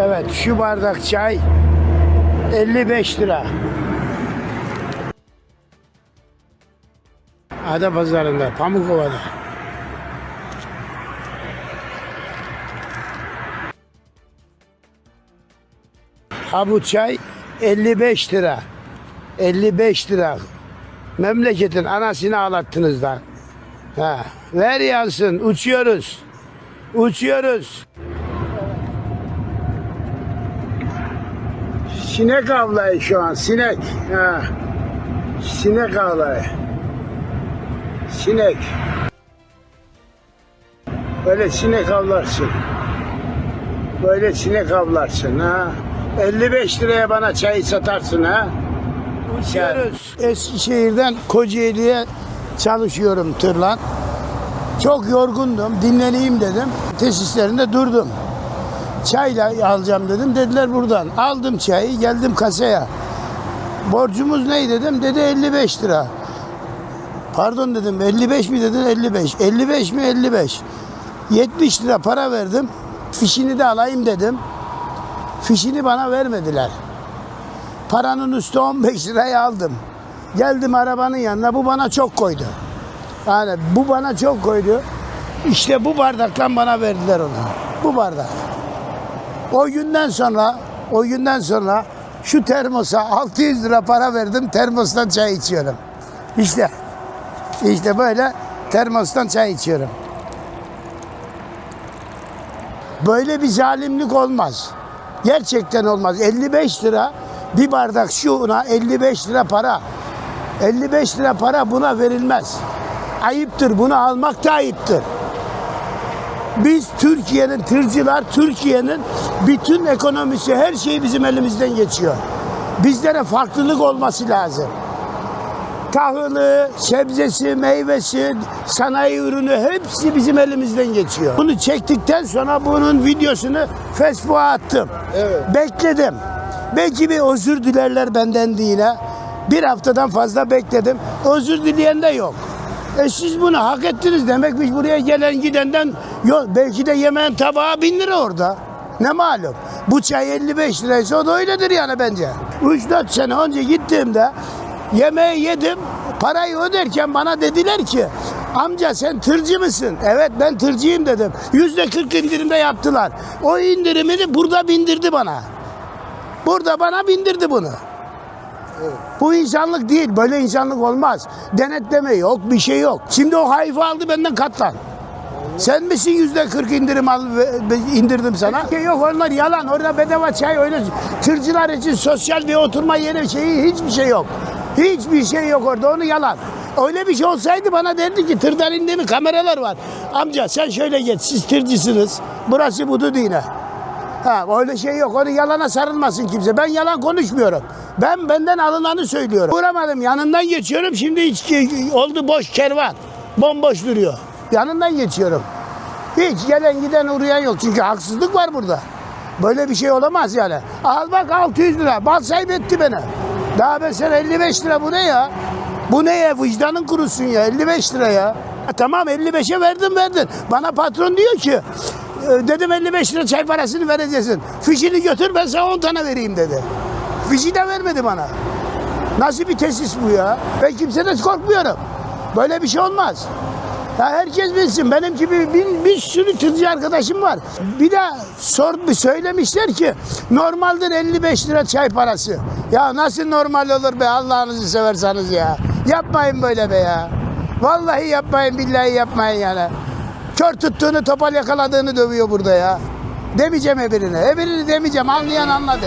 Evet şu bardak çay 55 lira. Ada pazarında, Pamukova'da. Ha bu çay 55 lira. 55 lira. Memleketin anasını ağlattınız lan. Ha, ver yansın. Uçuyoruz. Uçuyoruz. Sinek avlayı şu an. Sinek. Ha. Sinek avlayı. Sinek. Böyle sinek avlarsın. Böyle sinek avlarsın ha. 55 liraya bana çayı satarsın ha. Uçuyoruz. Eskişehir'den Kocaeli'ye çalışıyorum tırla. Çok yorgundum. Dinleneyim dedim. Tesislerinde durdum. Çayla alacağım dedim. Dediler buradan. Aldım çayı. Geldim kasaya. Borcumuz ne dedim. Dedi 55 lira. Pardon dedim 55 mi dedin 55. 55 mi 55. 70 lira para verdim. Fişini de alayım dedim. Fişini bana vermediler. Paranın üstü 15 liraya aldım. Geldim arabanın yanına bu bana çok koydu. Yani bu bana çok koydu. İşte bu bardaktan bana verdiler onu. Bu bardak. O günden sonra o günden sonra şu termosa 600 lira para verdim termostan çay içiyorum. İşte işte böyle termostan çay içiyorum. Böyle bir zalimlik olmaz. Gerçekten olmaz. 55 lira bir bardak şuna 55 lira para. 55 lira para buna verilmez. Ayıptır. Bunu almak da ayıptır. Biz Türkiye'nin tırcılar, Türkiye'nin bütün ekonomisi, her şey bizim elimizden geçiyor. Bizlere farklılık olması lazım. Tahılı, sebzesi, meyvesi, sanayi ürünü hepsi bizim elimizden geçiyor. Bunu çektikten sonra bunun videosunu Facebook'a attım. Evet. Bekledim. Belki bir özür dilerler benden yine. Bir haftadan fazla bekledim. Özür dileyen de yok. E siz bunu hak ettiniz demek biz buraya gelen gidenden yok. Belki de yemeğin tabağı bin lira orada. Ne malum. Bu çay 55 liraysa o da öyledir yani bence. 3-4 sene önce gittiğimde yemeği yedim. Parayı öderken bana dediler ki amca sen tırcı mısın? Evet ben tırcıyım dedim. Yüzde 40 indirimde yaptılar. O indirimini burada bindirdi bana. Burada bana bindirdi bunu. Bu insanlık değil. Böyle insanlık olmaz. Denetleme yok, bir şey yok. Şimdi o hayfı aldı benden katlan. Sen misin yüzde 40 indirim al, indirdim sana? Şey yok onlar yalan. Orada bedava çay öyle tırcılar için sosyal bir oturma yeri şeyi hiçbir şey yok. Hiçbir şey yok orada onu yalan. Öyle bir şey olsaydı bana derdi ki tırdan indi mi kameralar var. Amca sen şöyle geç siz tırcısınız. Burası budu dine. Ha öyle şey yok. Onu yalana sarılmasın kimse. Ben yalan konuşmuyorum. Ben benden alınanı söylüyorum. Uğramadım. Yanından geçiyorum. Şimdi hiç oldu boş kervan. Bomboş duruyor. Yanından geçiyorum. Hiç gelen giden uğrayan yok. Çünkü haksızlık var burada. Böyle bir şey olamaz yani. Al bak 600 lira. Bal sahip etti beni. Daha mesela 55 lira bu ne ya? Bu ne ya? Vicdanın kurusun ya. 55 lira ya. Ha, tamam 55'e verdin verdin. Bana patron diyor ki e, dedim 55 lira çay parasını vereceksin. Fişini götür ben sana 10 tane vereyim dedi. Fişi de vermedi bana. Nasıl bir tesis bu ya? Ben kimseden korkmuyorum. Böyle bir şey olmaz. Ya herkes bilsin. Benim gibi bir, bir sürü tırcı arkadaşım var. Bir de sor, bir söylemişler ki normaldir 55 lira çay parası. Ya nasıl normal olur be Allah'ınızı severseniz ya. Yapmayın böyle be ya. Vallahi yapmayın billahi yapmayın yani. Kör tuttuğunu topal yakaladığını dövüyor burada ya. Demeyeceğim ebirine. Ebirini demeyeceğim anlayan anladı.